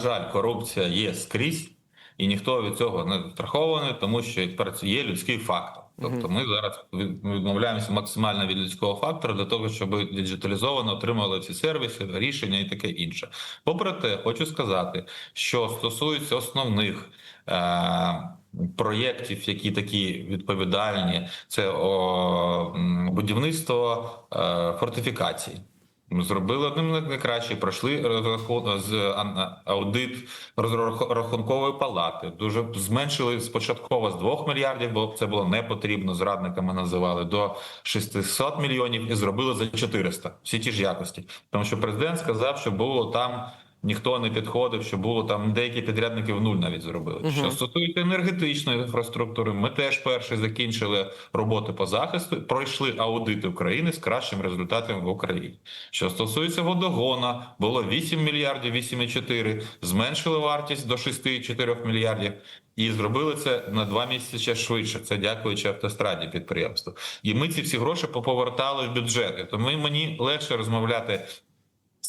жаль, корупція є скрізь, і ніхто від цього не страхований, тому що є людський фактор. Тобто, ми зараз відмовляємося максимально від людського фактору для того, щоб діджиталізовано отримали всі сервіси, рішення і таке інше. Попри те, хочу сказати, що стосується основних. Е- Проєктів, які такі відповідальні, це о, будівництво е, фортифікацій. Зробили одним з найкращих, пройшли з аудит розрахункової палати. Дуже зменшили спочатку з 2 мільярдів, бо це було не потрібно. Зрадниками називали до 600 мільйонів і зробили за 400. Всі ті ж якості. Тому що президент сказав, що було там. Ніхто не підходив, що було там деякі підрядники в нуль навіть зробили. Що стосується енергетичної інфраструктури, ми теж перші закінчили роботи по захисту, пройшли аудити України з кращим результатом в Україні. Що стосується водогона, було 8 мільярдів, 8,4, зменшили вартість до 6,4 мільярдів. І зробили це на два місяці швидше. Це дякуючи автостраді підприємству. І ми ці всі гроші поповертали в бюджети. Тому мені легше розмовляти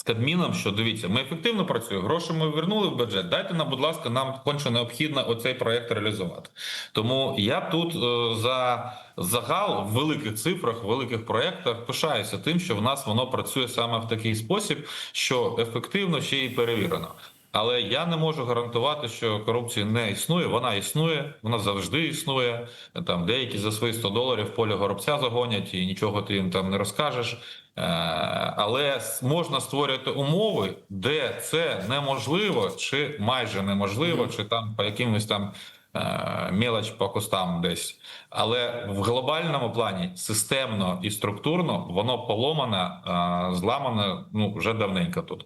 з Кабміном, що дивіться, ми ефективно працюємо, гроші ми вернули в бюджет. Дайте нам, будь ласка, нам конче необхідно оцей проект реалізувати. Тому я тут е, за загал в великих цифрах, в великих проектах пишаюся тим, що в нас воно працює саме в такий спосіб, що ефективно ще й перевірено. Але я не можу гарантувати, що корупція не існує. Вона існує, вона завжди існує. Там деякі за свої 100 доларів поле горобця загонять і нічого ти їм там не розкажеш. Е, Але можна створювати умови, де це неможливо, чи майже неможливо, чи там по якимось там е, мелоч по кустам десь. Але в глобальному плані системно і структурно воно поломане, е, зламане ну вже давненько тут.